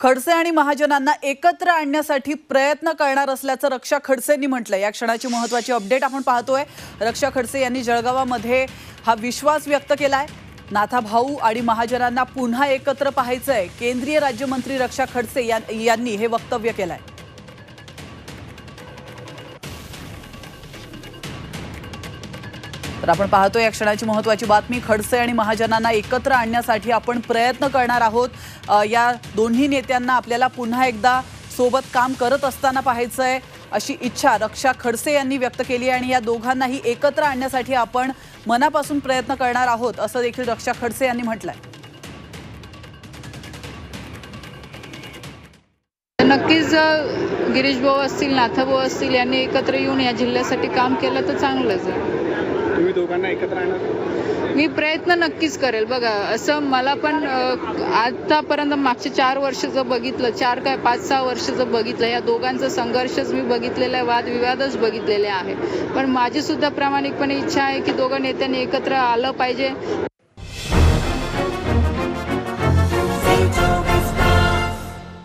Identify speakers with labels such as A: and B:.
A: खडसे आणि महाजनांना एकत्र आणण्यासाठी प्रयत्न करणार असल्याचं रक्षा खडसेंनी म्हटलं या क्षणाची महत्वाची अपडेट आपण पाहतोय. रक्षा खडसे यांनी जळगावामध्ये हा विश्वास व्यक्त केलाय. नाथा भाऊ आणि महाजनांना पुन्हा एकत्र पाहायचं आहे केंद्रीय राज्यमंत्री रक्षा खडसे यां- यांनी हे वक्तव्य केलंय. तर आपण पाहतोय या क्षणाची महत्वाची बातमी. खडसे आणि महाजनांना एकत्र आणण्यासाठी आपण प्रयत्न करणार आहोत. या दोन्ही नेत्यांना आपल्याला पुन्हा एकदा सोबत काम करत असताना पाहायचंय अशी इच्छा रक्षा खडसे यांनी व्यक्त केली आणि या दोघांनाही एकत्र आणण्यासाठी आपण मनापासून प्रयत्न करणार आहोत असं देखील रक्षा खडसे यांनी म्हटलंय.
B: नक्कीच गिरीश भाऊ असतील नाथाभाऊ असतील यांनी एकत्र येऊन या जिल्ह्यासाठी काम केलं तर चांगलंच आहे.
C: तुम्ही दोघांना एकत्र आणणार
B: मी प्रयत्न नक्कीच करेल. बघा असं मला पण आतापर्यंत मागचे चार वर्ष जर बघितलं चार काय पाच सहा वर्ष जर बघितलं या दोघांचा संघर्षच मी बघितलेला आहे वादविवादच बघितलेले आहे. पण माझी सुद्धा प्रामाणिकपणे इच्छा आहे की दोघं नेत्यांनी एकत्र आलं पाहिजे.